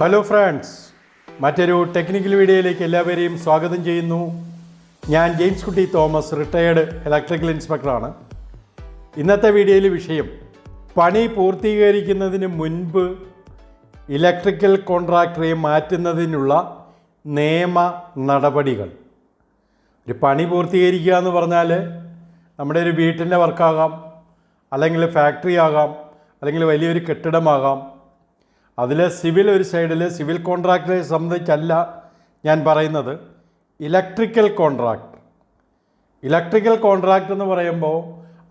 Hello friends മറ്റൊരു technical വീഡിയോയിലേക്ക് എല്ലാവരെയും സ്വാഗതം ചെയ്യുന്നു. ഞാൻ ജെയിംസ് കുട്ടി തോമസ് റിട്ടയേർഡ് ഇലക്ട്രിക്കൽ ഇൻസ്പെക്ടറാണ് ഇന്നത്തെ വീഡിയോയിൽ വിഷയം പണി പൂർത്തീകരിക്കുന്നതിന് മുൻപ് ഇലക്ട്രിക്കൽ കോൺട്രാക്ടറെ മാറ്റുന്നതിനുള്ള നിയമ നടപടികൾ. ഒരു പണി പൂർത്തീകരിക്കുക എന്ന് പറഞ്ഞാൽ നമ്മുടെ ഒരു വീട്ടിന്റെ വർക്കാകാം അല്ലെങ്കിൽ ഫാക്ടറി ആകാം അല്ലെങ്കിൽ വലിയൊരു കെട്ടിടമാകാം അതിൽ സിവിൽ ഒരു സൈഡിൽ സിവിൽ കോൺട്രാക്ടറെ സംബന്ധിച്ചല്ല ഞാൻ പറയുന്നത്. Electrical contract. ഇലക്ട്രിക്കൽ കോൺട്രാക്ട് എന്ന് പറയുമ്പോൾ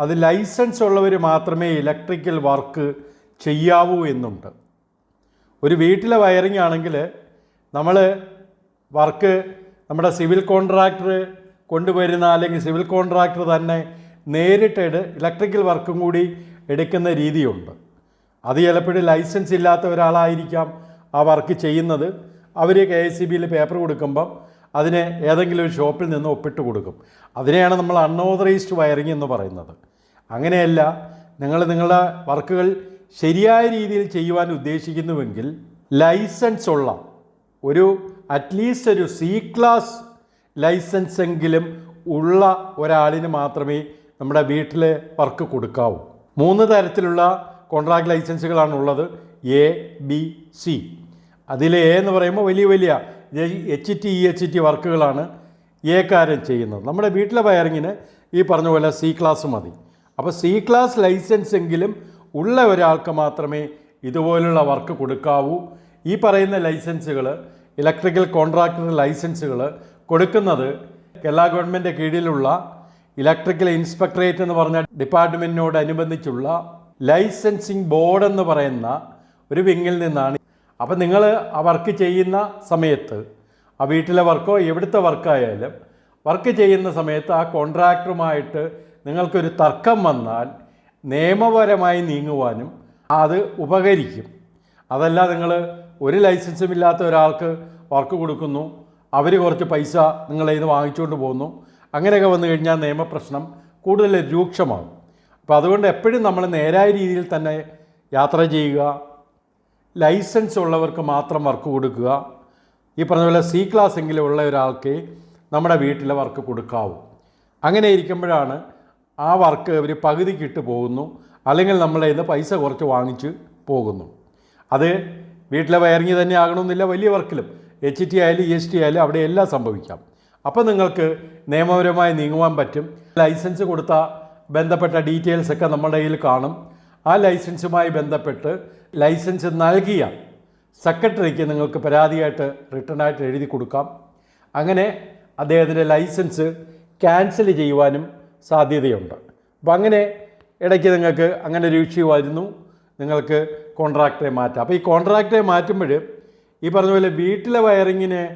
അത് ലൈസൻസ് ഉള്ളവർ മാത്രമേ ഇലക്ട്രിക്കൽ വർക്ക് ചെയ്യാവൂ എന്നുണ്ട്. ഒരു വീട്ടിലെ വയറിംഗ് ആണെങ്കിൽ നമ്മൾ വർക്ക് നമ്മുടെ സിവിൽ കോൺട്രാക്ടർ കൊണ്ടുവരുന്ന അല്ലെങ്കിൽ സിവിൽ കോൺട്രാക്ടർ തന്നെ നേരിട്ട് ഇലക്ട്രിക്കൽ വർക്കും കൂടി എടുക്കുന്ന രീതിയുണ്ട്. അത് ചിലപ്പോഴും ലൈസൻസ് ഇല്ലാത്ത ഒരാളായിരിക്കാം ആ വർക്ക് ചെയ്യുന്നത്. അവർ കെ എസ് സി ബിയിൽ പേപ്പർ കൊടുക്കുമ്പം അതിനെ ഏതെങ്കിലും ഒരു ഷോപ്പിൽ നിന്ന് ഒപ്പിട്ട് കൊടുക്കും. അതിനെയാണ് നമ്മൾ അൺഓതറൈസ്ഡ് വയറിംഗ് എന്ന് പറയുന്നത്. അങ്ങനെയല്ല നിങ്ങൾ നിങ്ങളുടെ വർക്കുകൾ ശരിയായ രീതിയിൽ ചെയ്യുവാൻ ഉദ്ദേശിക്കുന്നുവെങ്കിൽ ലൈസൻസ് ഉള്ള ഒരു അറ്റ്ലീസ്റ്റ് ഒരു സി ക്ലാസ് ലൈസൻസ് എങ്കിലും ഉള്ള ഒരാളിന് മാത്രമേ നമ്മുടെ വീട്ടിൽ വർക്ക് കൊടുക്കാവൂ. മൂന്ന് തരത്തിലുള്ള കോൺട്രാക്ട് ലൈസൻസുകളാണ് ഉള്ളത് എ ബി സി അതിൽ എ എന്ന് പറയുമ്പോൾ വലിയ വലിയ H T E H T വർക്കുകളാണ് എക്കാരൻ ചെയ്യുന്നത്. നമ്മുടെ വീട്ടിലെ വയറിങ്ങിന് ഈ പറഞ്ഞ പോലെ സി ക്ലാസ് മതി. അപ്പോൾ സി ക്ലാസ് ലൈസൻസ് എങ്കിലും ഉള്ള ഒരാൾക്ക് മാത്രമേ ഇതുപോലുള്ള വർക്ക് കൊടുക്കാവൂ. ഈ പറയുന്ന ലൈസൻസുകൾ ഇലക്ട്രിക്കൽ കോൺട്രാക്ടർ ലൈസൻസുകൾ കൊടുക്കുന്നത് കേരള ഗവൺമെന്റ് കീഴിലുള്ള ഇലക്ട്രിക്കൽ ഇൻസ്പെക്ടറേറ്റ് എന്ന് പറഞ്ഞ ഡിപ്പാർട്ട്മെന്റിനോടനുബന്ധിച്ചുള്ള ലൈസൻസിങ് ബോർഡ് എന്ന് പറയുന്ന ഒരു വിങ്ങിൽ നിന്നാണ്. അപ്പം നിങ്ങൾ ആ വർക്ക് ചെയ്യുന്ന സമയത്ത് ആ വീട്ടിലെ വർക്കോ എവിടുത്തെ വർക്കായാലും വർക്ക് ചെയ്യുന്ന സമയത്ത് ആ കോൺട്രാക്ടറുമായിട്ട് നിങ്ങൾക്കൊരു തർക്കം വന്നാൽ നിയമപരമായി നീങ്ങുവാനും അത് ഉപകരിക്കും. അതല്ല നിങ്ങൾ ഒരു ലൈസൻസും ഇല്ലാത്ത ഒരാൾക്ക് വർക്ക് കൊടുക്കുന്നു അവർ കുറച്ച് പൈസ നിങ്ങളെ വാങ്ങിച്ചുകൊണ്ട് പോകുന്നു അങ്ങനെയൊക്കെ വന്നു കഴിഞ്ഞാൽ നിയമപ്രശ്നം കൂടുതൽ രൂക്ഷമാകും. അപ്പോൾ അതുകൊണ്ട് എപ്പോഴും നമ്മൾ നേരായ രീതിയിൽ തന്നെ യാത്ര ചെയ്യുക ലൈസൻസ് ഉള്ളവർക്ക് മാത്രം വർക്ക് കൊടുക്കുക. ഈ പറഞ്ഞ പോലെ സി ക്ലാസ് എങ്കിലും ഉള്ള ഒരാൾക്ക് നമ്മുടെ വീട്ടിലെ വർക്ക് കൊടുക്കാവൂ. അങ്ങനെ ഇരിക്കുമ്പോഴാണ് ആ വർക്ക് ഒരു പകുതിക്കിട്ട് പോകുന്നു. അല്ലെങ്കിൽ നമ്മളെ നിന്ന് പൈസ കുറച്ച് വാങ്ങിച്ച് പോകുന്നു. അത് വീട്ടിലെ വയറിങ് തന്നെ ആകണമെന്നില്ല വലിയ വർക്കിലും. എച്ച് ടി ആയാലും ഇ എസ് ടി ആയാലും അവിടെ എല്ലാം സംഭവിക്കാം. അപ്പോൾ നിങ്ങൾക്ക് നിയമപരമായി നീങ്ങുവാൻ പറ്റും. ലൈസൻസ് കൊടുത്ത ബന്ധപ്പെട്ട ഡീറ്റെയിൽസ് ഒക്കെ നമ്മുടെ കയ്യിൽ കാണും. ആ ലൈസൻസുമായി ബന്ധപ്പെട്ട് ലൈസൻസ് നൽകിയ സെക്രട്ടറിക്ക് നിങ്ങൾക്ക് പരാതിയായിട്ട് റിട്ടേൺ ആയിട്ട് എഴുതി കൊടുക്കാം. അങ്ങനെ അദ്ദേഹത്തിന്റെ ലൈസൻസ് ക്യാൻസൽ ചെയ്യുവാനും സാധ്യതയുണ്ട്. അപ്പോൾ അങ്ങനെ ഇടയ്ക്ക് നിങ്ങൾക്ക് അങ്ങനെ ഒരു ഇഷ്യൂ വരുന്നു. നിങ്ങൾക്ക് കോൺട്രാക്ടറെ മാറ്റാം. അപ്പോൾ ഈ കോൺട്രാക്ടറെ മാറ്റുമ്പോൾ ഈ പറഞ്ഞ പോലെ വീട്ടിലെ വയറിങ്ങിന്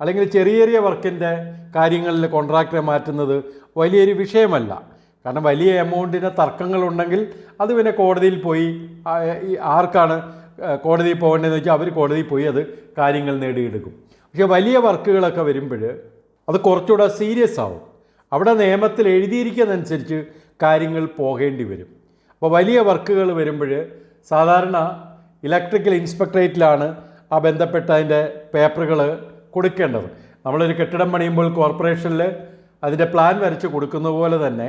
അല്ലെങ്കിൽ ചെറിയ ചെറിയ വർക്കിന്റെ കാര്യങ്ങളിൽ കോൺട്രാക്ടറെ മാറ്റുന്നത് വലിയൊരു വിഷയമല്ല. കാരണം വലിയ എമൗണ്ടിന് തർക്കങ്ങളുണ്ടെങ്കിൽ അത് പിന്നെ കോടതിയിൽ പോയി ആർക്കാണ് കോടതിയിൽ പോകേണ്ടതെന്ന് വെച്ചാൽ അവർ കോടതിയിൽ പോയി അത് കാര്യങ്ങൾ നേടിയെടുക്കും. പക്ഷേ വലിയ വർക്കുകളൊക്കെ വരുമ്പോൾ അത് കുറച്ചുകൂടെ സീരിയസ് ആവും. അവിടെ നിയമത്തിൽ എഴുതിയിരിക്കുന്നതനുസരിച്ച് കാര്യങ്ങൾ പോകേണ്ടി വരും. അപ്പോൾ വലിയ വർക്കുകൾ വരുമ്പോൾ സാധാരണ ഇലക്ട്രിക്കൽ ഇൻസ്പെക്ടറേറ്റിലാണ് ആ ബന്ധപ്പെട്ട അതിന്റെ പേപ്പറുകൾ കൊടുക്കേണ്ടത്. നമ്മളൊരു കെട്ടിടം പണിയുമ്പോൾ കോർപ്പറേഷനിൽ അതിന്റെ പ്ലാൻ വരച്ച് കൊടുക്കുന്ന പോലെ തന്നെ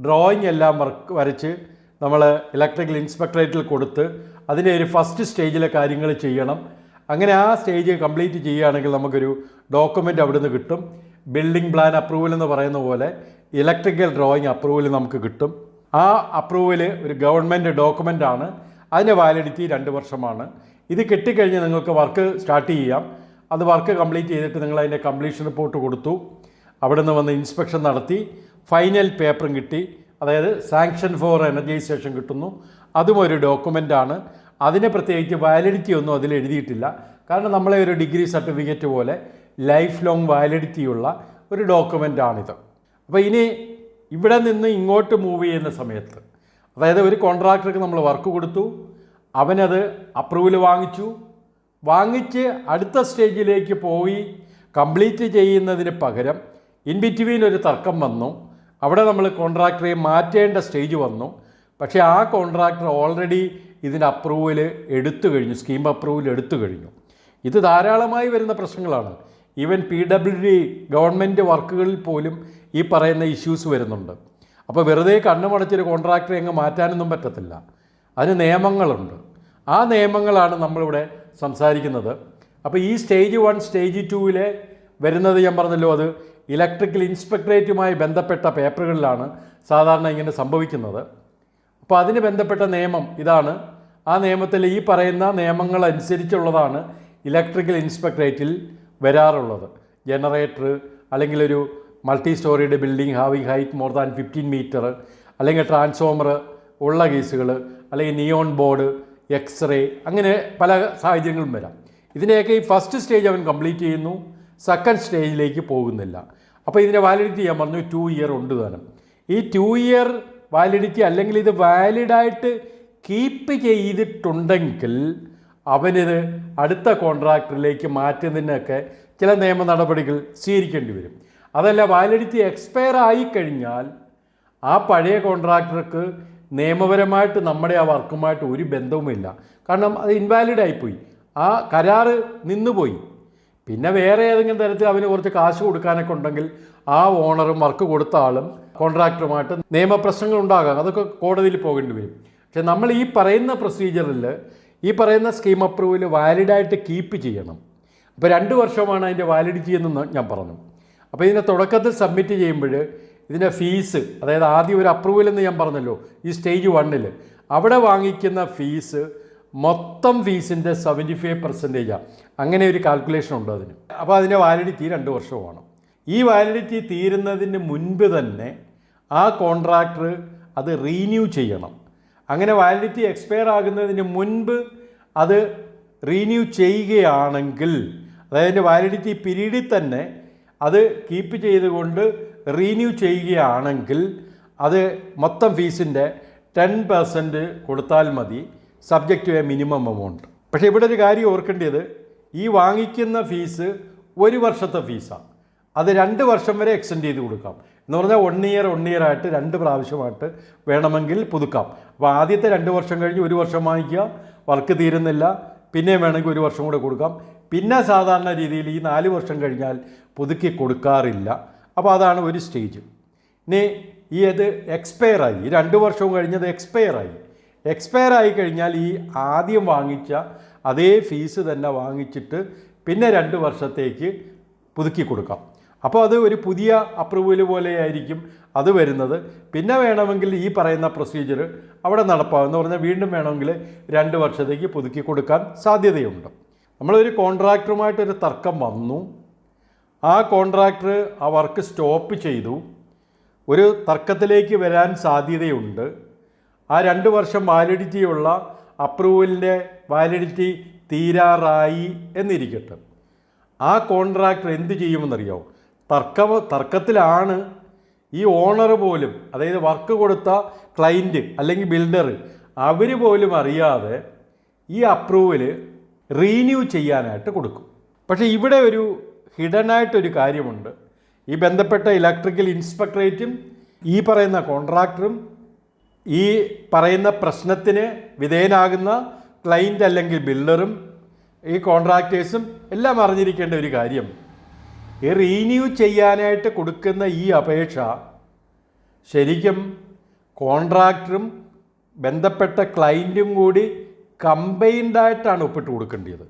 ഡ്രോയിങ് എല്ലാം വർക്ക് വരച്ച് നമ്മൾ ഇലക്ട്രിക്കൽ ഇൻസ്പെക്ടറേറ്റിൽ കൊടുത്ത് അതിന്റെ ഒരു ഫസ്റ്റ് സ്റ്റേജിലെ കാര്യങ്ങൾ ചെയ്യണം. അങ്ങനെ ആ സ്റ്റേജ് കംപ്ലീറ്റ് ചെയ്യുകയാണെങ്കിൽ നമുക്കൊരു ഡോക്യുമെന്റ് അവിടുന്ന് കിട്ടും. ബിൽഡിംഗ് പ്ലാൻ അപ്രൂവൽ എന്ന് പറയുന്ന പോലെ ഇലക്ട്രിക്കൽ ഡ്രോയിങ് അപ്രൂവൽ നമുക്ക് കിട്ടും. ആ അപ്രൂവൽ ഒരു ഗവൺമെന്റ് ഡോക്യുമെന്റ് ആണ്. അതിന്റെ വാലിഡിറ്റി രണ്ട് വർഷമാണ്. ഇത് കിട്ടിക്കഴിഞ്ഞ് നിങ്ങൾക്ക് വർക്ക് സ്റ്റാർട്ട് ചെയ്യാം. അത് വർക്ക് കംപ്ലീറ്റ് ചെയ്തിട്ട് നിങ്ങൾ അതിന്റെ കംപ്ലീഷൻ റിപ്പോർട്ട് കൊടുത്തു. അവിടെ നിന്ന് വന്ന് ഇൻസ്പെക്ഷൻ നടത്തി. ഫൈനൽ പേപ്പറും കിട്ടി. അതായത് സാങ്ഷൻ ഫോർ എനർജൈസേഷൻ കിട്ടുന്നു. അതും ഒരു ഡോക്യുമെന്റാണ് അതിനെ പ്രത്യേകിച്ച് വാലിഡിറ്റി ഒന്നും അതിൽ എഴുതിയിട്ടില്ല. കാരണം നമ്മളെ ഒരു ഡിഗ്രി സർട്ടിഫിക്കറ്റ് പോലെ ലൈഫ് ലോങ് വാലിഡിറ്റിയുള്ള ഒരു ഡോക്യുമെന്റാണിത് അപ്പോൾ ഇനി ഇവിടെ നിന്ന് ഇങ്ങോട്ട് മൂവ് ചെയ്യുന്ന സമയത്ത് അതായത് ഒരു കോൺട്രാക്ടർക്ക് നമ്മൾ വർക്ക് കൊടുത്തു. അവനത് അപ്രൂവൽ വാങ്ങിച്ചു. വാങ്ങിച്ച് അടുത്ത സ്റ്റേജിലേക്ക് പോയി കംപ്ലീറ്റ് ചെയ്യുന്നതിന് പകരം ഇൻ ബിറ്റ്വീൻ ഒരു തർക്കം വന്നു. അവിടെ നമ്മൾ കോൺട്രാക്ടറെ മാറ്റേണ്ട സ്റ്റേജ് വന്നു. പക്ഷേ ആ കോൺട്രാക്ടർ ഓൾറെഡി ഇതിന്റെ അപ്രൂവൽ എടുത്തു കഴിഞ്ഞു സ്കീം അപ്രൂവൽ എടുത്തു കഴിഞ്ഞു. ഇത് ധാരാളമായി വരുന്ന പ്രശ്നങ്ങളാണ്. Even P W D government വർക്കുകളിൽ പോലും ഈ പറയുന്ന ഇഷ്യൂസ് വരുന്നുണ്ട്. അപ്പോൾ വെറുതെ കണ്ണുമടച്ചൊരു കോൺട്രാക്ടറെ അങ്ങ് മാറ്റാനൊന്നും പറ്റത്തില്ല. അതിന് നിയമങ്ങളുണ്ട്. ആ നിയമങ്ങളാണ് നമ്മളിവിടെ സംസാരിക്കുന്നത്. അപ്പോൾ ഈ സ്റ്റേജ് വൺ സ്റ്റേജ് ടൂവിലെ വരുന്നത് ഞാൻ പറഞ്ഞല്ലോ അത് ഇലക്ട്രിക്കൽ ഇൻസ്പെക്ടറേറ്റുമായി ബന്ധപ്പെട്ട പേപ്പറുകളിലാണ് സാധാരണ ഇങ്ങനെ സംഭവിക്കുന്നത്. അപ്പോൾ അതിന് ബന്ധപ്പെട്ട നിയമം ഇതാണ്. ആ നിയമത്തിൽ ഈ പറയുന്ന നിയമങ്ങൾ അനുസരിച്ചുള്ളതാണ് ഇലക്ട്രിക്കൽ ഇൻസ്പെക്ടറേറ്റിൽ വരാറുള്ളത്. ജനറേറ്റർ അല്ലെങ്കിൽ ഒരു multi സ്റ്റോറിയുടെ building having height more than fifteen metre അല്ലെങ്കിൽ ട്രാൻസ്ഫോമർ ഉള്ള കേസുകൾ അല്ലെങ്കിൽ നിയോൺ ബോർഡ് എക്സ്റേ അങ്ങനെ പല സാഹചര്യങ്ങളും വരാം. ഇതിനെയൊക്കെ ഈ ഫസ്റ്റ് സ്റ്റേജ് അവൻ കംപ്ലീറ്റ് ചെയ്യുന്നു. സെക്കൻഡ് സ്റ്റേജിലേക്ക് പോകുന്നില്ല. അപ്പോൾ ഇതിന്റെ വാലിഡിറ്റി ഞാൻ പറഞ്ഞു ടു ഇയർ ഉണ്ട് താനും. ഈ ടു ഇയർ വാലിഡിറ്റി അല്ലെങ്കിൽ ഇത് വാലിഡായിട്ട് കീപ്പ് ചെയ്തിട്ടുണ്ടെങ്കിൽ അവനിത് അടുത്ത കോൺട്രാക്ടറിലേക്ക് മാറ്റുന്നതിനൊക്കെ ചില നിയമ നടപടികൾ സ്വീകരിക്കേണ്ടി വരും. അതല്ല വാലിഡിറ്റി എക്സ്പയർ ആയിക്കഴിഞ്ഞാൽ ആ പഴയ കോൺട്രാക്ടർക്ക് നിയമപരമായിട്ട് നമ്മുടെ ആ വർക്കുമായിട്ട് ഒരു ബന്ധവുമില്ല. കാരണം അത് ഇൻവാലിഡായിപ്പോയി ആ കരാറ് നിന്നുപോയി. പിന്നെ വേറെ ഏതെങ്കിലും തരത്തിൽ അവന് കുറച്ച് കാശ് കൊടുക്കാനൊക്കെ ഉണ്ടെങ്കിൽ ആ ഓണറും വർക്ക് കൊടുത്ത ആളും കോൺട്രാക്ടറുമായിട്ട് നിയമപ്രശ്നങ്ങൾ ഉണ്ടാകാം. അതൊക്കെ കോടതിയിൽ പോകേണ്ടി വരും. പക്ഷെ നമ്മൾ ഈ പറയുന്ന പ്രൊസീജിയറിൽ ഈ പറയുന്ന സ്കീം അപ്രൂവൽ വാലിഡായിട്ട് കീപ്പ് ചെയ്യണം. അപ്പോൾ രണ്ട് വർഷമാണ് അതിന്റെ വാലിഡിറ്റി എന്ന് ഞാൻ പറഞ്ഞു. അപ്പോൾ ഇതിന്റെ തുടക്കത്തിൽ സബ്മിറ്റ് ചെയ്യുമ്പോൾ ഇതിന്റെ ഫീസ് അതായത് ആദ്യം ഒരു അപ്രൂവൽ എന്ന് ഞാൻ പറഞ്ഞല്ലോ ഈ സ്റ്റേജ് വണ്ണിൽ അവിടെ വാങ്ങിക്കുന്ന ഫീസ് മൊത്തം ഫീസിന്റെ സെവന്റി ഫൈവ് പെർസെന്റേജാണ് അങ്ങനെ ഒരു കാൽക്കുലേഷൻ ഉണ്ട് അതിന്. അപ്പോൾ അതിന്റെ വാലിഡിറ്റി രണ്ട് വർഷം വേണം ഈ വാലിഡിറ്റി തീരുന്നതിന് മുൻപ് തന്നെ ആ കോൺട്രാക്ടർ അത് റീന്യൂ ചെയ്യണം. അങ്ങനെ വാലിഡിറ്റി എക്സ്പയർ ആകുന്നതിന് മുൻപ് അത് റീന്യൂ ചെയ്യുകയാണെങ്കിൽ അതായത് അതിന്റെ വാലിഡിറ്റി പീരീഡിൽ തന്നെ അത് കീപ്പ് ചെയ്തുകൊണ്ട് റീന്യൂ ചെയ്യുകയാണെങ്കിൽ അത് മൊത്തം ഫീസിന്റെ ടെൻ പെർസെന്റ് കൊടുത്താൽ മതി. സബ്ജക്റ്റ് എ മിനിമം എമൗണ്ട് പക്ഷേ ഇവിടെ ഒരു കാര്യം ഓർക്കേണ്ടത് ഈ വാങ്ങിക്കുന്ന ഫീസ് ഒരു വർഷത്തെ ഫീസാണ് അത് രണ്ട് വർഷം വരെ എക്സ്റ്റെൻഡ് ചെയ്ത് കൊടുക്കാം. എന്ന് പറഞ്ഞാൽ വൺ ഇയർ വൺ ഇയർ ആയിട്ട് രണ്ട് പ്രാവശ്യമായിട്ട് വേണമെങ്കിൽ പുതുക്കാം. അപ്പോൾ ആദ്യത്തെ രണ്ട് വർഷം കഴിഞ്ഞ് ഒരു വർഷം വാങ്ങിക്കുക വർക്ക് തീരുന്നില്ല. പിന്നെ വേണമെങ്കിൽ ഒരു വർഷം കൂടെ കൊടുക്കാം. പിന്നെ സാധാരണ രീതിയിൽ ഈ നാല് വർഷം കഴിഞ്ഞാൽ പുതുക്കി കൊടുക്കാറില്ല. അപ്പോൾ അതാണ് ഒരു സ്റ്റേജ് ഇനി ഈ അത് എക്സ്പയർ ആയി. രണ്ട് വർഷവും കഴിഞ്ഞത് എക്സ്പയർ ആയി. എക്സ്പയർ ആയി കഴിഞ്ഞാൽ ഈ ആദ്യം വാങ്ങിച്ച അതേ ഫീസ് തന്നെ വാങ്ങിച്ചിട്ട് പിന്നെ രണ്ട് വർഷത്തേക്ക് പുതുക്കി കൊടുക്കാം. അപ്പോൾ അത് ഒരു പുതിയ അപ്രൂവൽ പോലെയായിരിക്കും അത് വരുന്നത്. പിന്നെ വേണമെങ്കിൽ ഈ പറയുന്ന പ്രൊസീജിയർ അവിടെ നടപ്പാവും എന്ന് പറഞ്ഞാൽ വീണ്ടും വേണമെങ്കിൽ രണ്ട് വർഷത്തേക്ക് പുതുക്കി കൊടുക്കാൻ സാധ്യതയുണ്ട്. നമ്മളൊരു കോൺട്രാക്ടറുമായിട്ടൊരു തർക്കം വന്നു. ആ കോൺട്രാക്ടർ ആ വർക്ക് സ്റ്റോപ്പ് ചെയ്തു. ഒരു തർക്കത്തിലേക്ക് വരാൻ സാധ്യതയുണ്ട്. ആ രണ്ട് വർഷം വാലിഡിറ്റിയുള്ള അപ്രൂവലിന്റെ വാലിഡിറ്റി തീരാറായി എന്നിരിക്കട്ടെ. ആ കോൺട്രാക്ടർ എന്ത് ചെയ്യുമെന്നറിയോ? തർക്ക തർക്കത്തിലാണ് ഈ ഓണർ പോലും അതായത് വർക്ക് കൊടുത്ത ക്ലൈന്റ് അല്ലെങ്കിൽ ബിൽഡർ അവർ പോലും അറിയാതെ ഈ അപ്രൂവൽ റീന്യൂ ചെയ്യാനായിട്ട് കൊടുക്കും. പക്ഷേ ഇവിടെ ഒരു ഹിഡനായിട്ടൊരു കാര്യമുണ്ട്. ഈ ബന്ധപ്പെട്ട ഇലക്ട്രിക്കൽ ഇൻസ്പെക്ടറേറ്റും ഈ പറയുന്ന കോൺട്രാക്ടറും ഈ പറയുന്ന പ്രശ്നത്തിന് വിധേയനാകുന്ന ക്ലൈന്റ് അല്ലെങ്കിൽ ബിൽഡറും ഈ കോൺട്രാക്റ്റേഴ്സും എല്ലാം അറിഞ്ഞിരിക്കേണ്ട ഒരു കാര്യം. ഈ റീന്യൂ ചെയ്യാനായിട്ട് കൊടുക്കുന്ന ഈ അപേക്ഷ ശരിക്കും കോൺട്രാക്ടറും ബന്ധപ്പെട്ട ക്ലൈന്റും കൂടി കമ്പൈൻഡായിട്ടാണ് ഒപ്പിട്ട് കൊടുക്കേണ്ടത്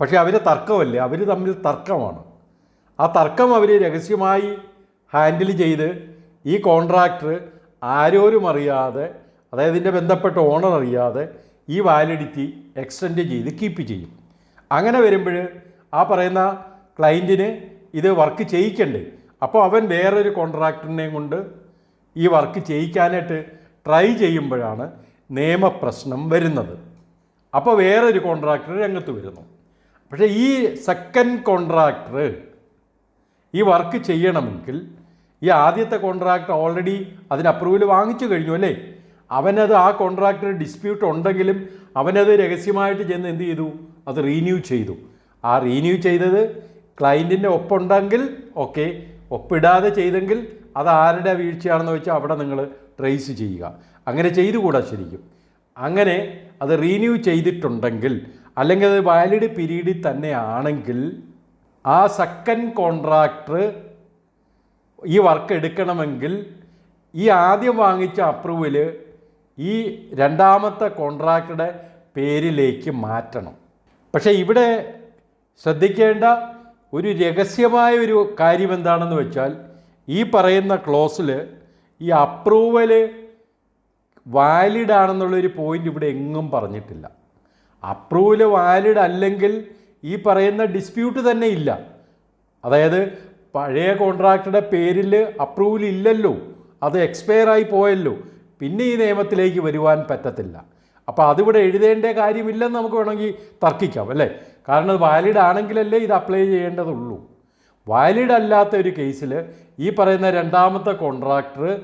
പക്ഷേ അവർ തർക്കമല്ലേ? അവർ തമ്മിൽ തർക്കമാണ്. ആ തർക്കം അവർ രഹസ്യമായി ഹാൻഡിൽ ചെയ്ത് ഈ കോൺട്രാക്ടർ ആരോരും അറിയാതെ അതായത് ഇതിന്റെ ബന്ധപ്പെട്ട ഓണർ അറിയാതെ ഈ വാലിഡിറ്റി എക്സ്റ്റെൻഡ് ചെയ്ത് കീപ്പ് ചെയ്യും. അങ്ങനെ വരുമ്പോൾ ആ പറയുന്ന ക്ലയന്റിന് ഇത് വർക്ക് ചെയ്യിക്കണ്ടേ. അപ്പോൾ അവൻ വേറൊരു കോൺട്രാക്ടറിനെയും കൊണ്ട് ഈ വർക്ക് ചെയ്യിക്കാനായിട്ട് ട്രൈ ചെയ്യുമ്പോഴാണ് നിയമപ്രശ്നം വരുന്നത്. അപ്പോൾ വേറൊരു കോൺട്രാക്ടർ രംഗത്ത് വരുന്നു. പക്ഷേ ഈ സെക്കൻഡ് കോൺട്രാക്ടർ ഈ വർക്ക് ചെയ്യണമെങ്കിൽ ഈ ആദ്യത്തെ കോൺട്രാക്ട് ഓൾറെഡി അതിന് അപ്രൂവൽ വാങ്ങിച്ചു കഴിഞ്ഞു അല്ലേ? അവനത് ആ കോൺട്രാക്ടർ ഡിസ്പ്യൂട്ട് ഉണ്ടെങ്കിലും അവനത് രഹസ്യമായിട്ട് ചെന്ന് എന്ത് ചെയ്തു? അത് റീന്യൂ ചെയ്തു. ആ റീന്യൂ ചെയ്തത് ക്ലയന്റിന്റെ ഒപ്പുണ്ടെങ്കിൽ ഓക്കെ ഒപ്പിടാതെ ചെയ്തെങ്കിൽ അത് ആരുടെ വീഴ്ചയാണെന്ന് വെച്ചാൽ അവിടെ നിങ്ങൾ ട്രേസ് ചെയ്യുക. അങ്ങനെ ചെയ്തുകൂടാ ശരിക്കും. അങ്ങനെ അത് റീന്യൂ ചെയ്തിട്ടുണ്ടെങ്കിൽ അല്ലെങ്കിൽ അത് വാലിഡ് പീരീഡിൽ തന്നെ ആണെങ്കിൽ ആ സെക്കൻഡ് കോൺട്രാക്ടർ ഈ വർക്ക് എടുക്കണമെങ്കിൽ ഈ ആദ്യം വാങ്ങിച്ച അപ്രൂവൽ ഈ രണ്ടാമത്തെ കോൺട്രാക്റ്റുടെ പേരിലേക്ക് മാറ്റണം. പക്ഷേ ഇവിടെ ശ്രദ്ധിക്കേണ്ട ഒരു രഹസ്യമായ ഒരു കാര്യം എന്താണെന്ന് വെച്ചാൽ ഈ പറയുന്ന ക്ലോസിൽ ഈ അപ്രൂവൽ വാലിഡ് ആണെന്നുള്ളൊരു പോയിന്റ് ഇവിടെ എങ്ങും പറഞ്ഞിട്ടില്ല. അപ്രൂവൽ വാലിഡ് അല്ലെങ്കിൽ ഈ പറയുന്ന ഡിസ്പ്യൂട്ട് തന്നെ ഇല്ല. അതായത് പഴയ കോൺട്രാക്റ്റുടെ പേരിൽ അപ്രൂവൽ ഇല്ലല്ലോ. അത് എക്സ്പയർ ആയി പോയല്ലോ. പിന്നെ ഈ നിയമത്തിലേക്ക് വരുവാൻ പറ്റത്തില്ല. അപ്പോൾ അതിവിടെ എഴുതേണ്ട കാര്യമില്ലെന്ന് നമുക്ക് വേണമെങ്കിൽ തർക്കിക്കാം അല്ലേ? കാരണം അത് വാലിഡ് ആണെങ്കിലല്ലേ ഇത് അപ്ലൈ ചെയ്യേണ്ടതുള്ളൂ. വാലിഡ് അല്ലാത്ത ഒരു കേസിൽ ഈ പറയുന്ന രണ്ടാമത്തെ കോൺട്രാക്ടർ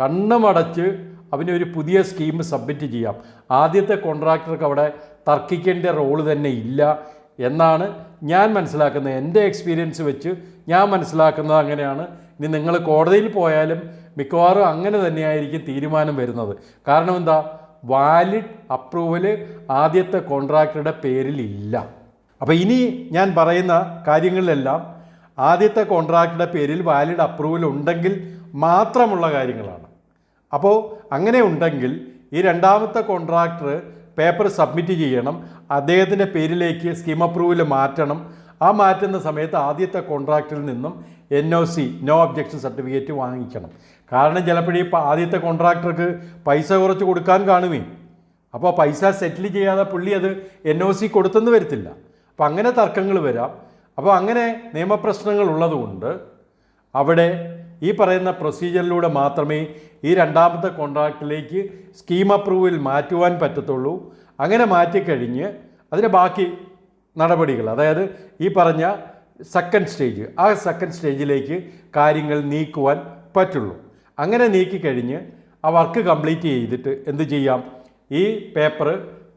കണ്ണുമടച്ച് അവന് ഒരു പുതിയ സ്കീം സബ്മിറ്റ് ചെയ്യാം. ആദ്യത്തെ കോൺട്രാക്ടർക്ക് അവിടെ തർക്കിക്കേണ്ട റോൾ തന്നെ ഇല്ല. എന്നാണ് ഞാൻ മനസ്സിലാക്കുന്നത്. എന്റെ എക്സ്പീരിയൻസ് വെച്ച് ഞാൻ മനസ്സിലാക്കുന്നത് അങ്ങനെയാണ്. ഇനി നിങ്ങൾ കോടതിയിൽ പോയാലും മിക്കവാറും അങ്ങനെ തന്നെയായിരിക്കും തീരുമാനം വരുന്നത്. കാരണം എന്താ? വാലിഡ് അപ്രൂവൽ ആദ്യത്തെ കോൺട്രാക്ടറുടെ പേരിൽ ഇല്ല. അപ്പോൾ ഇനി ഞാൻ പറയുന്ന കാര്യങ്ങളിലെല്ലാം ആദ്യത്തെ കോൺട്രാക്ടറുടെ പേരിൽ വാലിഡ് അപ്രൂവൽ ഉണ്ടെങ്കിൽ മാത്രമുള്ള കാര്യങ്ങളാണ്. അപ്പോൾ അങ്ങനെ ഉണ്ടെങ്കിൽ ഈ രണ്ടാമത്തെ കോൺട്രാക്ടർ പേപ്പർ സബ്മിറ്റ് ചെയ്യണം അദ്ദേഹത്തിന്റെ പേരിലേക്ക് സ്കീം അപ്രൂവൽ മാറ്റണം. ആ മാറ്റുന്ന സമയത്ത് ആദ്യത്തെ കോൺട്രാക്റ്റിൽ നിന്നും N O C no objection certificate വാങ്ങിക്കണം. കാരണം ചിലപ്പോഴീ ഇപ്പോൾ ആദ്യത്തെ കോൺട്രാക്ടർക്ക് പൈസ കുറച്ച് കൊടുക്കാൻ കാണുമേ അപ്പോൾ പൈസ സെറ്റിൽ ചെയ്യാതെ പുള്ളി അത് എൻ ഒ സി കൊടുത്തെന്ന് വരത്തില്ല. അപ്പോൾ അങ്ങനെ തർക്കങ്ങൾ വരാം. അപ്പോൾ അങ്ങനെ നിയമപ്രശ്നങ്ങൾ ഉള്ളതുകൊണ്ട് അവിടെ ഈ പറയുന്ന പ്രൊസീജിയറിലൂടെ മാത്രമേ ഈ രണ്ടാമത്തെ കോൺട്രാക്റ്റിലേക്ക് സ്കീം അപ്രൂവൽ മാറ്റുവാൻ പറ്റത്തുള്ളൂ. അങ്ങനെ മാറ്റിക്കഴിഞ്ഞ് അതിന് ബാക്കി നടപടികൾ അതായത് ഈ പറഞ്ഞ സെക്കൻഡ് സ്റ്റേജ് ആ സെക്കൻഡ് സ്റ്റേജിലേക്ക് കാര്യങ്ങൾ നീക്കുവാൻ പറ്റുള്ളൂ. അങ്ങനെ നീക്കിക്കഴിഞ്ഞ് ആ വർക്ക് കംപ്ലീറ്റ് ചെയ്തിട്ട് എന്ത് ചെയ്യാം? ഈ paper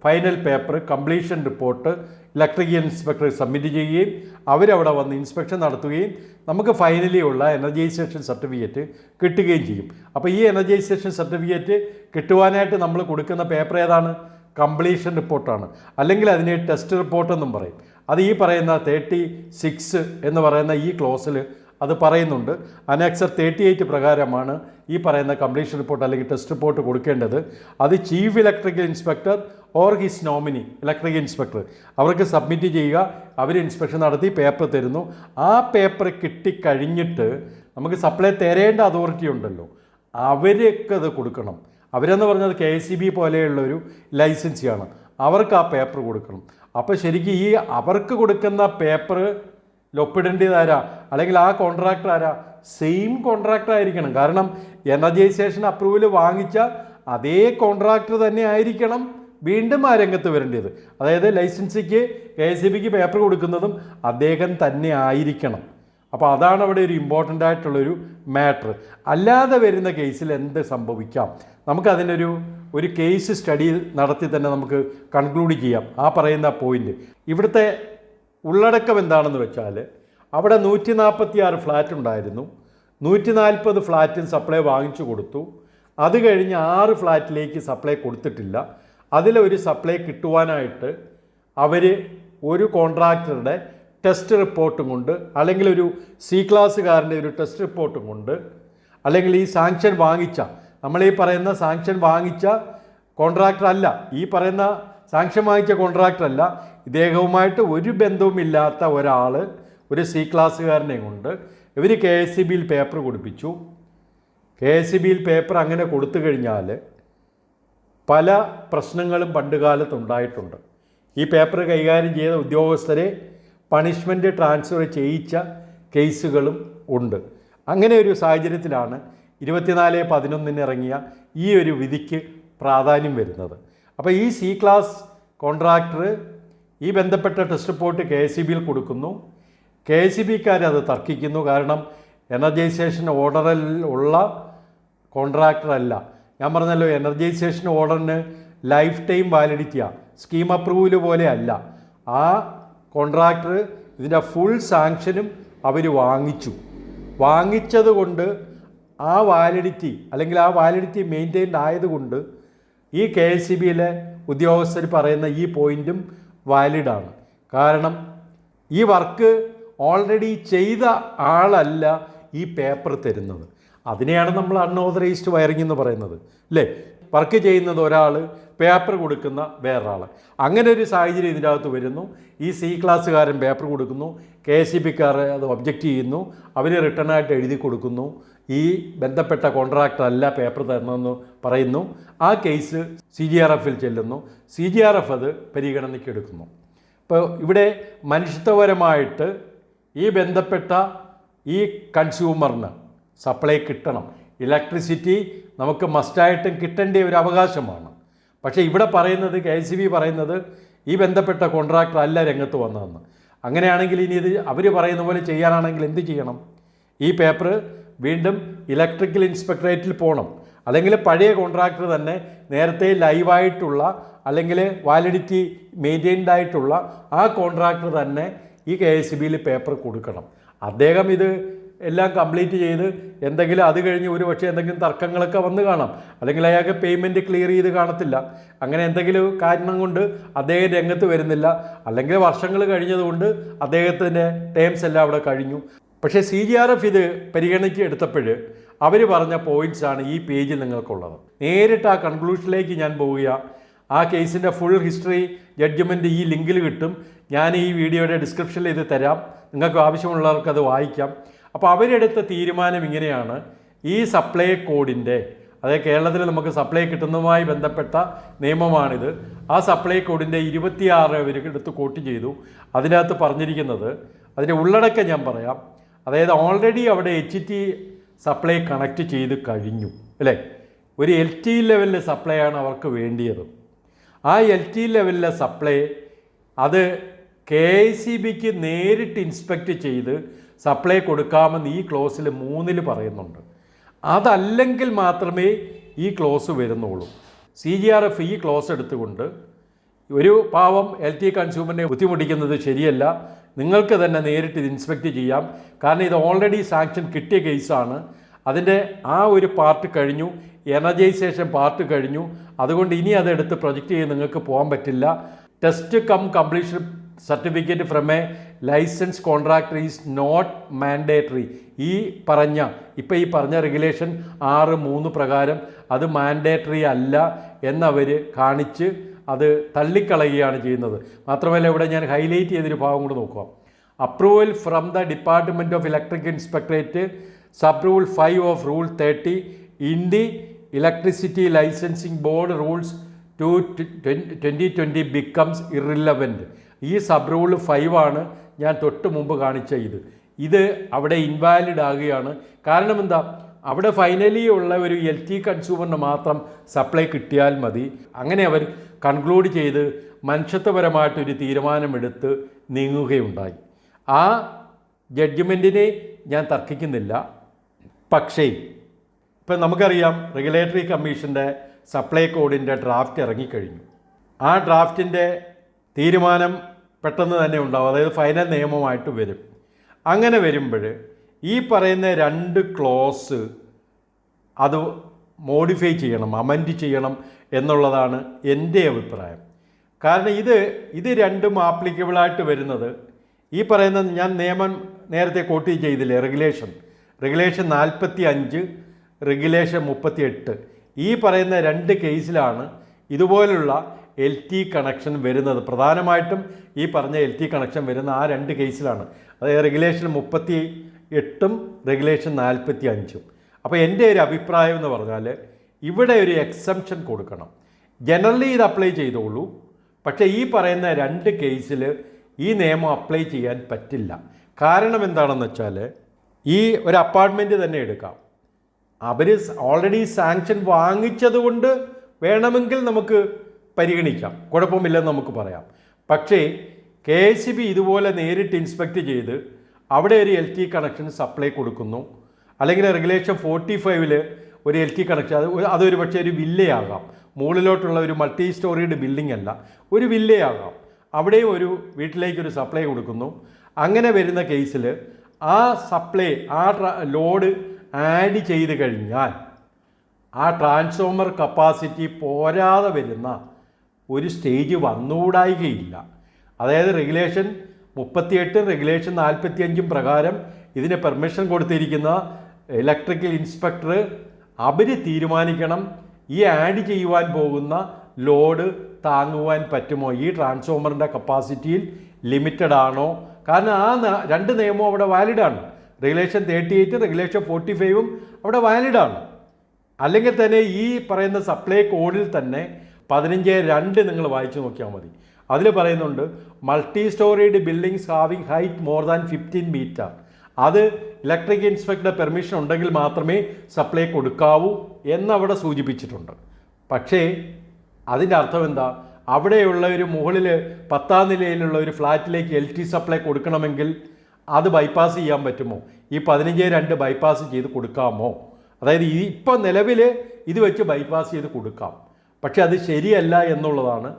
final paper completion report electrical inspector submit ചെയ്യുകയും അവരവിടെ വന്ന് ഇൻസ്പെക്ഷൻ നടത്തുകയും നമുക്ക് ഫൈനലി ഉള്ള എനർജൈസേഷൻ സർട്ടിഫിക്കറ്റ് കിട്ടുകയും ചെയ്യും. അപ്പോൾ ഈ എനർജൈസേഷൻ സർട്ടിഫിക്കറ്റ് കിട്ടുവാനായിട്ട് നമ്മൾ കൊടുക്കുന്ന പേപ്പർ ഏതാണ്? കംപ്ലീഷൻ റിപ്പോർട്ടാണ്. അല്ലെങ്കിൽ അതിനെ ടെസ്റ്റ് റിപ്പോർട്ട് എന്നും പറയും. അത് ഈ പറയുന്ന തേർട്ടി സിക്സ് എന്ന് പറയുന്ന ഈ ക്ലോസിൽ അത് പറയുന്നുണ്ട്. അനാക്സർ തേർട്ടി എയ്റ്റ് പ്രകാരമാണ് ഈ പറയുന്ന കംപ്ലീഷൻ റിപ്പോർട്ട് അല്ലെങ്കിൽ ടെസ്റ്റ് റിപ്പോർട്ട് കൊടുക്കേണ്ടത്. അത് chief electrical inspector or his nominee electrical inspector അവർക്ക് സബ്മിറ്റ് ചെയ്യുക. അവർ ഇൻസ്പെക്ഷൻ നടത്തി പേപ്പർ തരുന്നു. ആ പേപ്പർ കിട്ടിക്കഴിഞ്ഞിട്ട് നമുക്ക് സപ്ലൈ തരേണ്ട അതോറിറ്റി ഉണ്ടല്ലോ. അവർക്ക് അത് കൊടുക്കണം. അവരെന്ന് പറഞ്ഞത് കെ എസ് സി ബി പോലെയുള്ളൊരു ലൈസൻസിയാണ് അവർക്ക് ആ പേപ്പർ കൊടുക്കണം. അപ്പോൾ ശരിക്കും ഈ അവർക്ക് കൊടുക്കുന്ന പേപ്പർ ഒപ്പിടേണ്ടത് ആരാ? അല്ലെങ്കിൽ ആ കോൺട്രാക്ടർ ആരാ? സെയിം കോൺട്രാക്ടർ ആയിരിക്കണം. കാരണം എനർജൈസേഷൻ അപ്രൂവൽ വാങ്ങിച്ച അതേ കോൺട്രാക്ടർ തന്നെ ആയിരിക്കണം വീണ്ടും ആ രംഗത്ത് വരേണ്ടത്. അതായത് ലൈസൻസിക്ക് കെ എസ് ബിക്ക് പേപ്പർ കൊടുക്കുന്നതും അദ്ദേഹം തന്നെ ആയിരിക്കണം. അപ്പോൾ അതാണ് അവിടെ ഒരു ഇമ്പോർട്ടന്റ് ആയിട്ടുള്ളൊരു മാറ്റർ അല്ലാതെ വരുന്ന കേസിൽ എന്ത് സംഭവിക്കാം? നമുക്കതിനൊരു ഒരു കേസ് സ്റ്റഡി നടത്തി തന്നെ നമുക്ക് കൺക്ലൂഡ് ചെയ്യാം. ആ പറയുന്ന പോയിന്റ് ഇവിടുത്തെ ഉള്ളടക്കം എന്താണെന്ന് വെച്ചാൽ അവിടെ നൂറ്റി നാൽപ്പത്തി ആറ് ഫ്ലാറ്റ് ഉണ്ടായിരുന്നു. നൂറ്റി നാൽപ്പത് ഫ്ലാറ്റിന് സപ്ലൈ വാങ്ങിച്ചു കൊടുത്തു. അത് കഴിഞ്ഞ് ആറ് ഫ്ലാറ്റിലേക്ക് സപ്ലൈ കൊടുത്തിട്ടില്ല. അതിലൊരു സപ്ലൈ കിട്ടുവാനായിട്ട് അവർ ഒരു കോൺട്രാക്ടറുടെ ടെസ്റ്റ് റിപ്പോർട്ടും കൊണ്ട് അല്ലെങ്കിൽ ഒരു സി ക്ലാസ്സുകാരന്റെ ഒരു ടെസ്റ്റ് റിപ്പോർട്ടും കൊണ്ട് അല്ലെങ്കിൽ ഈ സാങ്ഷൻ വാങ്ങിച്ച നമ്മളീ പറയുന്ന സാങ്ഷൻ വാങ്ങിച്ച കോൺട്രാക്ടർ അല്ല ഈ പറയുന്ന സാങ്ഷൻ വാങ്ങിച്ച കോൺട്രാക്ടർ അല്ല ഇദ്ദേഹവുമായിട്ട് ഒരു ബന്ധവുമില്ലാത്ത ഒരാൾ ഒരു സി ക്ലാസ്സുകാരനെ കൊണ്ട് ഇവർ കെ എസ് സി ബിയിൽ പേപ്പർ കൊടുപ്പിച്ചു. കെ എസ് സി ബിയിൽ പേപ്പർ അങ്ങനെ കൊടുത്തു കഴിഞ്ഞാൽ പല പ്രശ്നങ്ങളും പണ്ടുകാലത്ത് ഉണ്ടായിട്ടുണ്ട്. ഈ പേപ്പർ കൈകാര്യം ചെയ്ത ഉദ്യോഗസ്ഥരെ പണിഷ്മെന്റ് ട്രാൻസ്ഫർ ചെയ്യിച്ച കേസുകളും ഉണ്ട്. അങ്ങനെ ഒരു സാഹചര്യത്തിലാണ് ഇരുപത്തിനാല് പതിനൊന്നിന് ഇറങ്ങിയ ഈ ഒരു വിധിക്ക് പ്രാധാന്യം വരുന്നത്. അപ്പോൾ ഈ സി ക്ലാസ് കോൺട്രാക്ടർ ഈ ബന്ധപ്പെട്ട test report K S C ബിയിൽ കൊടുക്കുന്നു. കെ എസ് സി ബിക്കാർ അത് തർക്കിക്കുന്നു. കാരണം എനർജൈസേഷൻ ഓർഡറിൽ ഉള്ള കോൺട്രാക്ടർ അല്ല ഞാൻ പറഞ്ഞല്ലോ എനർജൈസേഷൻ ഓർഡറിന് ലൈഫ് ടൈം വാലിഡിറ്റിയാണ് സ്കീം അപ്രൂവൽ പോലെ അല്ല. ആ കോൺട്രാക്ടർ ഇതിന്റെ ഫുൾ സാങ്ഷനും അവർ വാങ്ങിച്ചു. വാങ്ങിച്ചത് കൊണ്ട് ആ വാലിഡിറ്റി അല്ലെങ്കിൽ ആ വാലിഡിറ്റി മെയിന്റെയിൻഡ് ആയതുകൊണ്ട് ഈ കെ എസ് സി ബിയിലെ ഉദ്യോഗസ്ഥർ പറയുന്ന ഈ പോയിന്റും വാലിഡാണ് കാരണം ഈ വർക്ക് ഓൾറെഡി ചെയ്ത ആളല്ല ഈ പേപ്പർ തരുന്നത്. അതിനെയാണ് നമ്മൾ അൺഓതറൈസ്ഡ് വയറിംഗ് എന്ന് പറയുന്നത്. അല്ലേ വർക്ക് ചെയ്യുന്നത് ഒരാൾ പേപ്പർ കൊടുക്കുന്ന വേറൊരാൾ അങ്ങനെ ഒരു സാഹചര്യം ഇതിന്റെ അകത്ത് വരുന്നു. ഈ സി ക്ലാസ്സുകാരൻ പേപ്പർ കൊടുക്കുന്നു. കെ എസ് സി ബിക്കാർ അത് ഒബ്ജക്റ്റ് ചെയ്യുന്നു. അവർ റിട്ടേണായിട്ട് എഴുതി കൊടുക്കുന്നു. ഈ ബന്ധപ്പെട്ട കോൺട്രാക്ടർ അല്ല പേപ്പർ തരണമെന്ന് പറയുന്നു. ആ കേസ് സി ജി ആർ എഫിൽ ചെല്ലുന്നു. സി ജി ആർ എഫ് അത് പരിഗണനയ്ക്ക് എടുക്കുന്നു. ഇപ്പോൾ ഇവിടെ മനുഷ്യത്വപരമായിട്ട് ഈ ബന്ധപ്പെട്ട ഈ കൺസ്യൂമറിന് സപ്ലൈ കിട്ടണം. ഇലക്ട്രിസിറ്റി നമുക്ക് മസ്റ്റായിട്ടും കിട്ടേണ്ട ഒരു അവകാശമാണ്. പക്ഷേ ഇവിടെ പറയുന്നത് കെ സി ബി പറയുന്നത് ഈ ബന്ധപ്പെട്ട കോൺട്രാക്ടർ അല്ല രംഗത്ത് വന്നതെന്ന്. അങ്ങനെയാണെങ്കിൽ ഇനി ഇത് അവർ പറയുന്ന പോലെ ചെയ്യാനാണെങ്കിൽ എന്ത് ചെയ്യണം? ഈ പേപ്പർ വീണ്ടും ഇലക്ട്രിക്കൽ ഇൻസ്പെക്ടറേറ്റിൽ പോകണം അല്ലെങ്കിൽ പഴയ കോൺട്രാക്ടർ തന്നെ നേരത്തെ ലൈവായിട്ടുള്ള അല്ലെങ്കിൽ വാലിഡിറ്റി മെയിന്റെയിൻഡ് ആയിട്ടുള്ള ആ കോൺട്രാക്ടർ തന്നെ ഈ കെ എസ് ബിയിൽ പേപ്പർ കൊടുക്കണം. അദ്ദേഹം ഇത് എല്ലാം കംപ്ലീറ്റ് ചെയ്ത് എന്തെങ്കിലും അത് കഴിഞ്ഞ് ഒരു പക്ഷേ എന്തെങ്കിലും തർക്കങ്ങളൊക്കെ വന്ന് കാണാം. അല്ലെങ്കിൽ അയാൾക്ക് പേയ്മെന്റ് ക്ലിയർ ചെയ്ത് കാണത്തില്ല. അങ്ങനെ എന്തെങ്കിലും കാരണം കൊണ്ട് അദ്ദേഹം രംഗത്ത് വരുന്നില്ല. അല്ലെങ്കിൽ വർഷങ്ങൾ കഴിഞ്ഞതുകൊണ്ട് അദ്ദേഹത്തിന്റെ ടേംസ് എല്ലാം അവിടെ കഴിഞ്ഞു. പക്ഷേ സി ജി ആർ എഫ് ഇത് പരിഗണിച്ച് എടുത്തപ്പോൾ അവർ പറഞ്ഞ പോയിന്റ്സ് ആണ് ഈ പേജിൽ നിങ്ങൾക്കുള്ളത്. നേരിട്ട് ആ കൺക്ലൂഷനിലേക്ക് ഞാൻ പോവുക ആ കേസിന്റെ ഫുൾ ഹിസ്റ്ററി ജഡ്ജ്മെന്റ് ഈ ലിങ്കിൽ കിട്ടും. ഞാൻ ഈ വീഡിയോയുടെ ഡിസ്ക്രിപ്ഷനിൽ ഇത് തരാം. നിങ്ങൾക്ക് ആവശ്യമുള്ളവർക്ക് അത് വായിക്കാം. അപ്പോൾ അവരെടുത്ത തീരുമാനം ഇങ്ങനെയാണ്. ഈ സപ്ലൈ കോഡിന്റെ അതായത് കേരളത്തിൽ നമുക്ക് സപ്ലൈ കിട്ടുന്നതുമായി ബന്ധപ്പെട്ട നിയമമാണിത്. ആ സപ്ലൈ കോഡിന്റെ ഇരുപത്തിയാറ് അവർ എടുത്ത് കോട്ട് ചെയ്തു. അതിനകത്ത് പറഞ്ഞിരിക്കുന്നത് അതിന്റെ ഉള്ളടക്കം ഞാൻ പറയാം. അതായത് ഓൾറെഡി അവിടെ എച്ച് ടി സപ്ലൈ കണക്ട് ചെയ്ത് കഴിഞ്ഞു അല്ലേ? ഒരു എൽ ടി ലെവലിലെ സപ്ലൈ ആണ് അവർക്ക് വേണ്ടിയത്. ആ എൽ ടി ലെവലിലെ സപ്ലൈ അത് കെ ഐ സി ബിക്ക് നേരിട്ട് ഇൻസ്പെക്റ്റ് ചെയ്ത് സപ്ലൈ കൊടുക്കാമെന്ന് ഈ ക്ലോസിൽ മൂന്നിൽ പറയുന്നുണ്ട്. അതല്ലെങ്കിൽ മാത്രമേ ഈ ക്ലോസ് വരുന്നുള്ളൂ. സി ജി ആർ എഫ് ഈ ക്ലോസ് എടുത്തുകൊണ്ട് ഒരു പാവം എൽ ടി കൺസ്യൂമറിനെ ബുദ്ധിമുട്ടിക്കുന്നത് ശരിയല്ല. നിങ്ങൾക്ക് തന്നെ നേരിട്ട് ഇത് ഇൻസ്പെക്റ്റ് ചെയ്യാം. കാരണം ഇത് ഓൾറെഡി സാങ്ഷൻ കിട്ടിയ കേസാണ് അതിന്റെ ആ ഒരു പാർട്ട് കഴിഞ്ഞു. എനർജൈസേഷൻ പാർട്ട് കഴിഞ്ഞു. അതുകൊണ്ട് ഇനി അതെടുത്ത് പ്രൊജക്റ്റ് ചെയ്ത് നിങ്ങൾക്ക് പോകാൻ പറ്റില്ല. Test cum completion certificate from a licence contractor is not mandatory ഈ പറഞ്ഞ ഇപ്പം ഈ പറഞ്ഞ റെഗുലേഷൻ ആറ് മൂന്ന് പ്രകാരം അത് മാൻഡേറ്ററി അല്ല എന്നവർ കാണിച്ച് അത് തള്ളിക്കളയുകയാണ് ചെയ്യുന്നത്. മാത്രമല്ല ഇവിടെ ഞാൻ ഹൈലൈറ്റ് ചെയ്തൊരു ഭാഗം കൂടെ നോക്കുക approval from the department of electric inspectorate sub rule five of rule thirty in the electricity licensing board rules two twenty twenty becomes irrelevant ഈ സബ് റൂൾ ഫൈവ് ആണ് ഞാൻ തൊട്ട് മുമ്പ് കാണിച്ച ഇത്. ഇത് അവിടെ ഇൻവാലിഡ് ആകുകയാണ്. കാരണം എന്താ? അവിടെ ഫൈനലി ഉള്ള ഒരു എൽ ടി കൺസ്യൂമറിന് മാത്രം സപ്ലൈ കിട്ടിയാൽ മതി. അങ്ങനെ അവർ കൺക്ലൂഡ് ചെയ്ത് മനുഷ്യത്വപരമായിട്ടൊരു തീരുമാനമെടുത്ത് നീങ്ങുകയുണ്ടായി. ആ ജഡ്ജ്മെന്റിനെ ഞാൻ തർക്കിക്കുന്നില്ല. പക്ഷേ ഇപ്പം നമുക്കറിയാം റെഗുലേറ്ററി കമ്മീഷന്റെ സപ്ലൈ കോഡിന്റെ ഡ്രാഫ്റ്റ് ഇറങ്ങിക്കഴിഞ്ഞു. ആ ഡ്രാഫ്റ്റിന്റെ തീരുമാനം പെട്ടെന്ന് തന്നെ ഉണ്ടാവും. അതായത് ഫൈനൽ നിയമമായിട്ട് വരും. അങ്ങനെ വരുമ്പോൾ ഈ പറയുന്ന രണ്ട് ക്ലോസ് അത് മോഡിഫൈ ചെയ്യണം അമെൻഡ് ചെയ്യണം എന്നുള്ളതാണ് എന്റെ അഭിപ്രായം. കാരണം ഇത് ഇത് രണ്ടും ആപ്ലിക്കബിളായിട്ട് വരുന്നത്. ഈ പറയുന്ന ഞാൻ നിയമം നേരത്തെ കോട്ട് ചെയ്തില്ലേ റെഗുലേഷൻ റെഗുലേഷൻ നാൽപ്പത്തി അഞ്ച് റെഗുലേഷൻ മുപ്പത്തി എട്ട് ഈ പറയുന്ന രണ്ട് കേസിലാണ് ഇതുപോലുള്ള എൽ ടി കണക്ഷൻ വരുന്നത്. പ്രധാനമായിട്ടും ഈ പറഞ്ഞ എൽ ടി കണക്ഷൻ വരുന്ന ആ രണ്ട് കേസിലാണ് അതായത് റെഗുലേഷൻ മുപ്പത്തി എട്ടും റെഗുലേഷൻ നാൽപ്പത്തി അഞ്ചും അപ്പോൾ എന്റെ ഒരു അഭിപ്രായം എന്ന് പറഞ്ഞാൽ ഇവിടെ ഒരു എക്സംഷൻ കൊടുക്കണം. ജനറലി ഇത് അപ്ലൈ ചെയ്തോളൂ. പക്ഷേ ഈ പറയുന്ന രണ്ട് കേസിൽ ഈ നിയമം അപ്ലൈ ചെയ്യാൻ പറ്റില്ല. കാരണം എന്താണെന്ന് വെച്ചാൽ ഈ ഒരു അപ്പാർട്ട്മെന്റ് തന്നെ എടുക്കാം. അവർ ഓൾറെഡി സാങ്ഷൻ വാങ്ങിച്ചതുകൊണ്ട് വേണമെങ്കിൽ നമുക്ക് പരിഗണിക്കാം. കുഴപ്പമില്ലെന്ന് നമുക്ക് പറയാം. പക്ഷേ കെ എസ് ബി ഇതുപോലെ നേരിട്ട് ഇൻസ്പെക്റ്റ് ചെയ്ത് അവിടെ ഒരു എൽ ടി കണക്ഷൻ സപ്ലൈ കൊടുക്കുന്നു. അല്ലെങ്കിൽ റെഗുലേഷൻ ഫോർട്ടി ഫൈവിൽ ഒരു എൽ ടി കണക്ഷൻ അത് അതൊരു പക്ഷേ ഒരു വില്ലയാകാം. മുകളിലോട്ടുള്ള ഒരു മൾട്ടി സ്റ്റോറീഡ് ബിൽഡിംഗ് അല്ല ഒരു വില്ലയാകാം. അവിടെയും ഒരു വീട്ടിലേക്ക് ഒരു സപ്ലൈ കൊടുക്കുന്നു. അങ്ങനെ വരുന്ന കേസിൽ ആ സപ്ലൈ ആ ലോഡ് ആഡ് ചെയ്ത് കഴിഞ്ഞാൽ ആ ട്രാൻസ്ഫോമർ കപ്പാസിറ്റി പോരാതെ വരുന്ന ഒരു സ്റ്റേജ് വന്നുകൂടായികയില്ല. അതായത് റെഗുലേഷൻ മുപ്പത്തിയെട്ടും റെഗുലേഷൻ നാൽപ്പത്തിയഞ്ചും പ്രകാരം ഇതിന് പെർമിഷൻ കൊടുത്തിരിക്കുന്ന ഇലക്ട്രിക്കൽ ഇൻസ്പെക്ടർ അവർ തീരുമാനിക്കണം ഈ ആഡ് ചെയ്യുവാൻ പോകുന്ന ലോഡ് താങ്ങുവാൻ പറ്റുമോ? ഈ ട്രാൻസ്ഫോമറിന്റെ കപ്പാസിറ്റിയിൽ ലിമിറ്റഡ് ആണോ? കാരണം ആ രണ്ട് നിയമവും അവിടെ വാലിഡാണ് regulation thirty eight regulation forty ഫൈവും അവിടെ വാലിഡാണ് അല്ലെങ്കിൽ തന്നെ ഈ പറയുന്ന സപ്ലൈ കോഡിൽ തന്നെ പതിനഞ്ച് രണ്ട് നിങ്ങൾ വായിച്ചു നോക്കിയാൽ മതി. അതിൽ പറയുന്നുണ്ട് multi storeyed buildings having height more than fifteen metre അത് ഇലക്ട്രിക് ഇൻസ്പെക്ടർ പെർമിഷൻ ഉണ്ടെങ്കിൽ മാത്രമേ സപ്ലൈ കൊടുക്കാവൂ എന്നവിടെ സൂചിപ്പിച്ചിട്ടുണ്ട്. പക്ഷേ അതിന്റെ അർത്ഥം എന്താ? അവിടെയുള്ള ഒരു മുകളിൽ പത്താം നിലയിലുള്ള ഒരു ഫ്ലാറ്റിലേക്ക് എൽ ടി സപ്ലൈ കൊടുക്കണമെങ്കിൽ അത് ബൈപ്പാസ് ചെയ്യാൻ പറ്റുമോ? ഈ പതിനഞ്ച് രണ്ട് ബൈപ്പാസ് ചെയ്ത് കൊടുക്കാമോ? അതായത് ഈ ഇപ്പം നിലവിൽ ഇത് വെച്ച് ബൈപ്പാസ് ചെയ്ത് കൊടുക്കാം. പക്ഷെ അത് ശരിയല്ല എന്നുള്ളതാണ്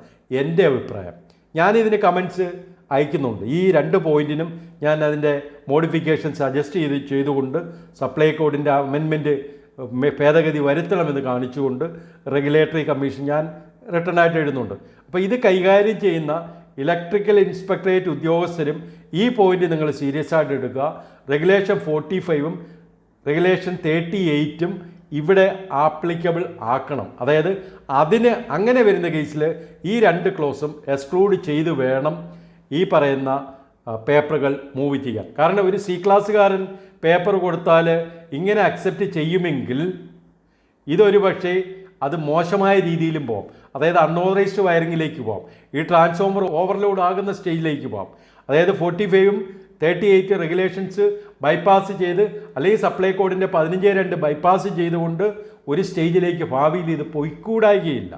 എന്റെ അഭിപ്രായം. ഞാനിതിന് കമൻസ് അയക്കുന്നുണ്ട്. ഈ രണ്ട് പോയിന്റിനും ഞാൻ അതിന്റെ മോഡിഫിക്കേഷൻ സജസ്റ്റ് ചെയ്ത് ചെയ്തുകൊണ്ട് സപ്ലൈ കോഡിന്റെ അമെൻമെന്റ് ഭേദഗതി വരുത്തണമെന്ന് കാണിച്ചുകൊണ്ട് റെഗുലേറ്ററി കമ്മീഷൻ ഞാൻ റിട്ടേൺ ആയിട്ട് എഴുതുന്നുണ്ട്. അപ്പോൾ ഇത് കൈകാര്യം ചെയ്യുന്ന ഇലക്ട്രിക്കൽ ഇൻസ്പെക്ടറേറ്റ് ഉദ്യോഗസ്ഥരും ഈ പോയിന്റ് നിങ്ങൾ സീരിയസ് ആയിട്ട് എടുക്കുക. റെഗുലേഷൻ ഫോർട്ടി ഫൈവും റെഗുലേഷൻ തേർട്ടി എയ്റ്റും ഇവിടെ ആപ്ലിക്കബിൾ ആക്കണം. അതായത് അതിന് അങ്ങനെ വരുന്ന കേസിൽ ഈ രണ്ട് ക്ലോസും എക്സ്ക്ലൂഡ് ചെയ്ത് വേണം ഈ പറയുന്ന പേപ്പറുകൾ മൂവ് ചെയ്യാൻ. കാരണം ഒരു സി ക്ലാസ്സുകാരൻ പേപ്പർ കൊടുത്താൽ ഇങ്ങനെ അക്സെപ്റ്റ് ചെയ്യുമെങ്കിൽ ഇതൊരു പക്ഷേ അത് മോശമായ രീതിയിലും പോകാം അതായത് അൺഓതറൈസ്ഡ് വയറിങ്ങിലേക്ക് പോകാം ഈ ട്രാൻസ്ഫോമർ ഓവർലോഡ് ആകുന്ന സ്റ്റേജിലേക്ക് പോകാം അതായത് ഫോർട്ടി ഫൈവും തേർട്ടി എയ്റ്റ് റെഗുലേഷൻസ് ബൈപ്പാസ് ചെയ്ത് അല്ലെങ്കിൽ സപ്ലൈ കോഡിന്റെ പതിനഞ്ച് രണ്ട് ബൈപ്പാസ് ചെയ്തുകൊണ്ട് ഒരു സ്റ്റേജിലേക്ക് ഭാവിയിൽ ഇത് പൊയ്ക്കൂടായികയില്ല.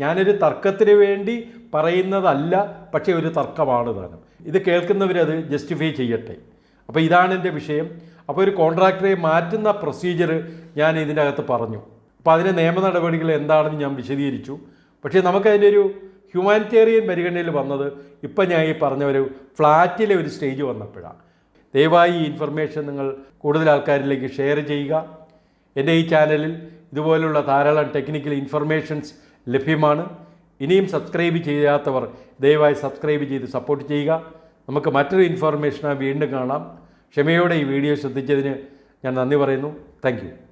ഞാനൊരു തർക്കത്തിന് വേണ്ടി പറയുന്നതല്ല പക്ഷേ ഒരു തർക്കമാണ് താനും ഇത് കേൾക്കുന്നവരത് ജസ്റ്റിഫൈ ചെയ്യട്ടെ. അപ്പോൾ ഇതാണ് എന്റെ വിഷയം. അപ്പോൾ ഒരു കോൺട്രാക്ടറെ മാറ്റുന്ന പ്രൊസീജിയർ ഞാൻ ഇതിനകത്ത് പറഞ്ഞു. അപ്പോൾ അതിന്റെ നിയമ നടപടികൾ എന്താണെന്ന് ഞാൻ വിശദീകരിച്ചു. പക്ഷേ നമുക്കതിന്റെ ഒരു ഹ്യൂമാനിറ്റേറിയൻ പരിഗണനയിൽ വന്നത് ഇപ്പം ഞാൻ ഈ പറഞ്ഞ ഒരു ഫ്ലാറ്റിലെ ഒരു സ്റ്റേജ് വന്നപ്പോഴാണ്. ദയവായി ഈ ഇൻഫർമേഷൻ നിങ്ങൾ കൂടുതൽ ആൾക്കാരിലേക്ക് ഷെയർ ചെയ്യുക. എന്റെ ഈ ചാനലിൽ ഇതുപോലുള്ള ധാരാളം ടെക്നിക്കൽ ഇൻഫർമേഷൻസ് ലഭ്യമാണ്. ഇനിയും സബ്സ്ക്രൈബ് ചെയ്യാത്തവർ ദയവായി സബ്സ്ക്രൈബ് ചെയ്ത് സപ്പോർട്ട് ചെയ്യുക. നമുക്ക് മറ്റൊരു ഇൻഫർമേഷനായി വീണ്ടും കാണാം. ക്ഷമയോടെ ഈ വീഡിയോ ശ്രദ്ധിച്ചതിന് ഞാൻ നന്ദി പറയുന്നു. താങ്ക്